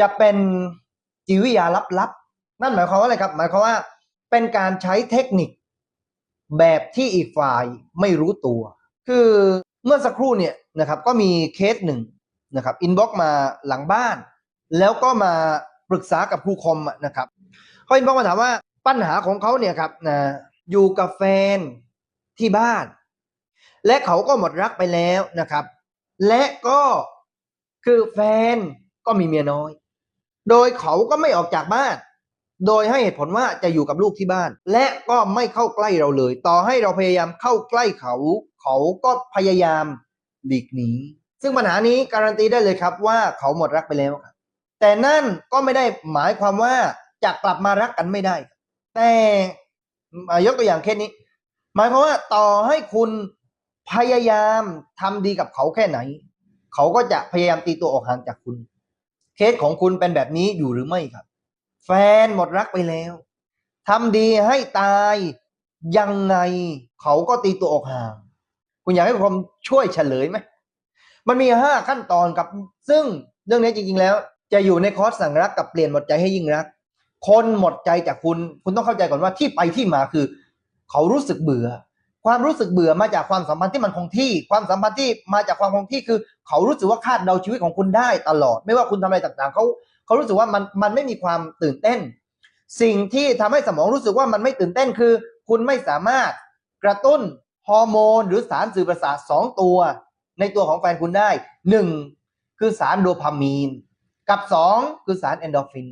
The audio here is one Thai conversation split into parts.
จะเป็นจิตวิทยาลับๆนั่นหมายความว่าอะไรครับ หมายความว่าเป็นการใช้เทคนิคแบบที่อีกฝ่ายไม่รู้ตัว คือเมื่อสักครู่เนี่ยนะครับก็มีเคสหนึ่งนะครับอินบ็อกมาหลังบ้าน แล้วก็มาปรึกษากับครูคมอะนะครับเขาอินบ็อกมาถามว่าปัญหาของเขาเนี่ยครับนะอยู่กับแฟนที่บ้าน และเขาก็หมดรักไปแล้วนะครับ และก็คือแฟนก็มีเมียน้อย โดยเขาก็ไม่ออกจากบ้าน โดยให้เหตุผลว่าจะอยู่กับลูกที่บ้าน และก็ไม่เข้าใกล้เราเลย ต่อให้เราพยายามเข้าใกล้เขา เขาก็พยายามหลีกหนีซึ่งปัญหานี้การันตีได้เลยครับว่าเขาหมดรักไปแล้วครับแต่นั่นก็ไม่ได้หมายความว่าจะกลับมารักกันไม่ได้ แต่ยกตัวอย่างเคสนี้ หมายความว่าต่อให้คุณพยายามทำดีกับเขาแค่ไหน เขาก็จะพยายามตีตัวออกห่างจากคุณ เคสของคุณเป็นแบบนี้อยู่หรือไม่ครับ แฟนหมดรักไปแล้วทำดีให้ตายยังไงเขาก็ตีตัวออกห่าง คุณอยากให้ผมช่วยเฉลยไหมมันมีห้าขั้นตอนครับ ซึ่งเรื่องนี้จริง ๆ แล้ว จะอยู่ในคอร์สสั่งรักกับเปลี่ยนหมดใจให้ยิ่งรัก คนหมดใจจากคุณ คุณต้องเข้าใจก่อนว่าที่ไปที่มาคือ เขารู้สึกเบื่อ ความรู้สึกเบื่อมาจากความสัมพันธ์ที่มันคงที่ ความสัมพันธ์ที่มาจากความคงที่คือ เขารู้สึกว่าคาดเดาชีวิตของคุณได้ตลอด ไม่ว่าคุณทำอะไรต่างๆเขาเขารู้สึกว่ามันมันไม่มีความตื่นเต้น สิ่งที่ทำให้สมองรู้สึกว่ามันไม่ตื่นเต้นคือ คุณไม่สามารถกระตุ้นฮอร์โมน หรือสารสื่อประสาทสองตัว ในตัวของแฟนคุณได้หนึ่งคือสารโดพามีน กับสองคือสารเอนโดฟิน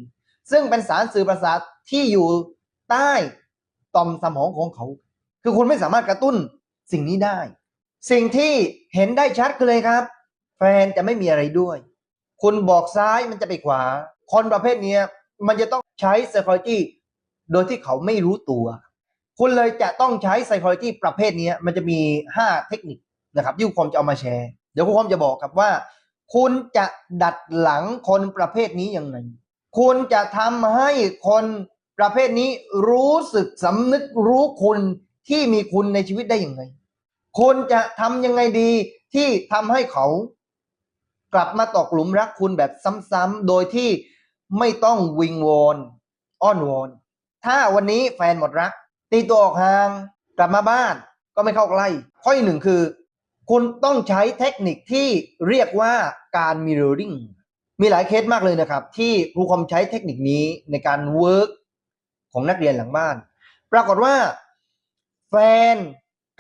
ซึ่งเป็นสารสื่อประสาทที่อยู่ใต้ต่อมสมองของเขา คือคุณไม่สามารถกระตุ้นสิ่งนี้ได้ สิ่งที่เห็นได้ชัดคือเลยครับ แฟนจะไม่มีอะไรด้วย คุณบอกซ้ายมันจะไปขวา คนประเภทนี้มันจะต้องใช้ psychology โดยที่เขาไม่รู้ตัว คุณเลยจะต้องใช้ psychology ประเภทนี้มันจะมี 5 เทคนิคนะครับที่คุณคมจะเอามาแชร์ เดี๋ยวคุณคมจะบอกครับว่า คุณจะดัดหลังคนประเภทนี้ยังไง คุณจะทำให้คนประเภทนี้รู้สึกสำนึกรู้คุณ ที่มีคุณในชีวิตได้อยังไงคุณจะทำยังไงดีที่ทำให้เขากลับมาตกหลุมรักคุณแบบซ้ำๆโดยที่ไม่ต้องวิงวอนอ้อนวอน ถ้าวันนี้แฟนหมดรัก ตีตัวออกห่าง กลับมาบ้านก็ไม่เข้าใกล้ ข้อที่หนึ่งคือ คุณต้องใช้เทคนิคที่เรียกว่าการ mirroring มีหลายเคสมากเลยนะครับ ที่ครูคอมใช้เทคนิคนี้ในการเวิร์กของนักเรียนหลังบ้าน ปรากฏว่า แฟน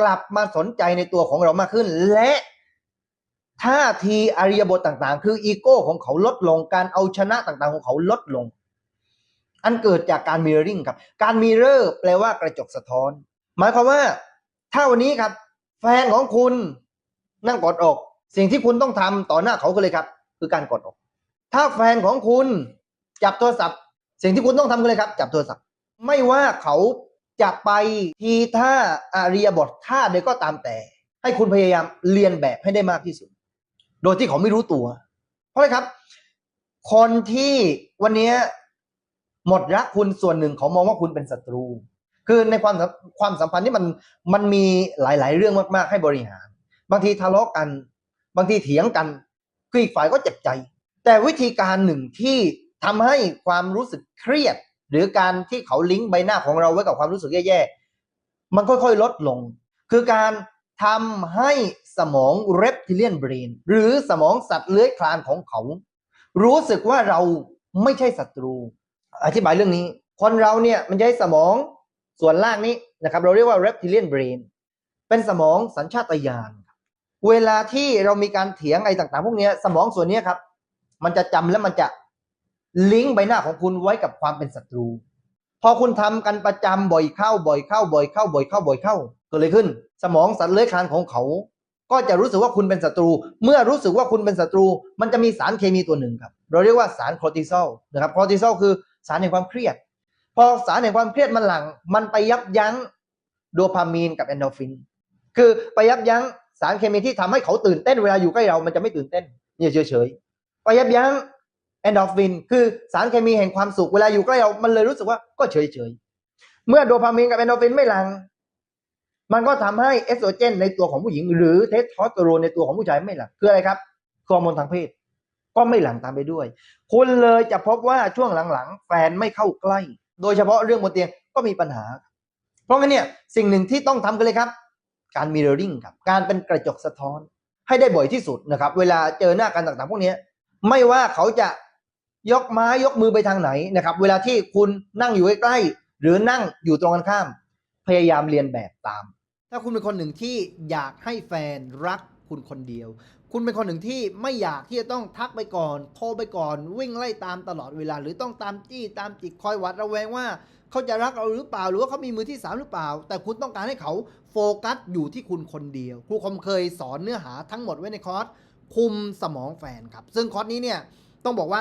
กลับมาสนใจในตัวของเรามากขึ้น และท่าทีอาริยบทต่างๆ คืออีโก้ของเขาลดลงการเอาชนะต่างๆ ของเขาลดลง อันเกิดจากการมิเรอริงครับ การมิเรอร์แปลว่ากระจกสะท้อน หมายความว่า ถ้าวันนี้ครับ แฟนของคุณนั่งกอดอก สิ่งที่คุณต้องทำต่อหน้าเขาคือเลยครับ คือการกอดอก ถ้าแฟนของคุณจับโทรศัพท์ สิ่งที่คุณต้องทำคือเลยครับ จับโทรศัพท์ ไม่ว่าเขา จะไปทีท่าอาริยบทท่าใดก็ตามแต่ ให้คุณพยายามเรียนแบบให้ได้มากที่สุด โดยที่เขาไม่รู้ตัว เพราะอะไรครับ คนที่วันนี้หมดรักคุณส่วนหนึ่งเขามองว่าคุณเป็นศัตรู คือในความความสัมพันธ์ที่มันมันมีหลาย ๆ เรื่องมากๆให้บริหาร บางทีทะเลาะกัน บางทีเถียงกันคืออีกฝ่ายก็เจ็บใจ แต่วิธีการหนึ่งที่ทำให้ความรู้สึกเครียด หรือการที่เขาลิงก์ใบหน้าของเราไว้กับความรู้สึกแย่ๆ มันค่อยๆ ลดลง คือการทำให้สมอง reptilian brain หรือสมองสัตว์เลื้อยคลานของเขา รู้สึกว่าเราไม่ใช่ศัตรู อธิบายเรื่องนี้ คนเราเนี่ยมันใช้สมองส่วนล่างนี้นะครับ เราเรียกว่า reptilian brain เป็นสมองสัญชาตญาณเวลาที่เรามีการเถียงอะไรต่างๆ พวกนี้สมองส่วนนี้ครับ มันจะจำและมันจะ ลิงก์ใบหน้าของคุณไว้กับความเป็นศัตรู พอคุณทำกันประจำบ่อยเข้าบ่อยเข้าบ่อยเข้าบ่อยเข้าบ่อยเข้าเกิดอะไรขึ้น สมองสัตว์เลื้อยคลานของเขา ก็จะรู้สึกว่าคุณเป็นศัตรู เมื่อรู้สึกว่าคุณเป็นศัตรู มันจะมีสารเคมีตัวหนึ่งครับ เราเรียกว่าสารคอร์ติซอลนะครับคอร์ติซอลคือสารแห่งความเครียด พอสารแห่งความเครียดมันหลั่งมันไปยับยั้งโดพามีนกับเอนโดฟิน คือไปยับยั้งสารเคมีที่ทำให้เขาตื่นเต้นเวลาอยู่ใกล้เรา มันจะไม่ตื่นเต้นเนี่ยเฉยๆไปยับยั้ง อนโดรฟินคือสารเคมีแห่งความสุขเวลาอยู่ใกล้เรา มันเลยรู้สึกว่าก็เฉยๆเมื่อโดพามีนกับเอนโดรฟินไม่หลัง มันก็ทำให้เอสโตรเจนในตัวของผู้หญิง หรือเทสโทสเตอโรนในตัวของผู้ชายไม่หลังคืออะไรครับฮอร์โมนทางเพศ ก็ไม่หลังตามไปด้วย คุณเลยจะพบว่าช่วงหลังๆ แฟนไม่เข้าใกล้ โดยเฉพาะเรื่องบนเตียงก็มีปัญหา เพราะงั้นเนี่ยสิ่งหนึ่งที่ต้องทำกันเลยครับ การ mirroring ครับ การเป็นกระจกสะท้อนให้ได้บ่อยที่สุดนะครับ เวลาเจอหน้ากันต่างๆ พวกนี้ไม่ว่าเขาจะ ยกไม้ยกมือไปทางไหนนะครับ เวลาที่คุณนั่งอยู่ใกล้ๆหรือนั่งอยู่ตรงกันข้าม พยายามเรียนแบบตาม ถ้าคุณเป็นคนหนึ่งที่อยากให้แฟนรักคุณคนเดียว คุณเป็นคนหนึ่งที่ไม่อยากที่จะต้องทักไปก่อน โทรไปก่อน วิ่งไล่ตามตลอดเวลา หรือต้องตามจี้ตามจิกคอยหวัดระแวงว่าเขาจะรักเราหรือเปล่า หรือว่าเขามีมือที่สามหรือเปล่า แต่คุณต้องการให้เขาโฟกัสอยู่ที่คุณคนเดียวครูคมเคยสอนเนื้อหาทั้งหมดไว้ในคอร์สคุมสมองแฟนครับ ซึ่งคอร์สนี้เนี่ยต้องบอกว่า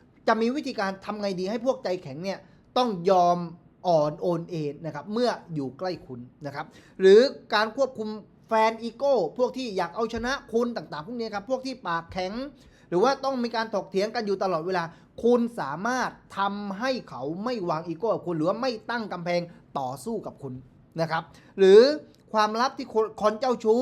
จะมีวิธีการทำไงดีให้พวกใจแข็งเนี่ยต้องยอมอ่อนโอนเอ็นนะครับเมื่ออยู่ใกล้คุณนะครับ หรือการควบคุมแฟนอีโก้พวกที่อยากเอาชนะคุณต่างๆ พวกนี้ครับพวกที่ปากแข็ง หรือว่าต้องมีการถกเถียงกันอยู่ตลอดเวลา คุณสามารถทำให้เขาไม่วางอีโก้กับคุณ หรือว่าไม่ตั้งกำแพงต่อสู้กับคุณนะครับ หรือความลับที่คนเจ้าชู้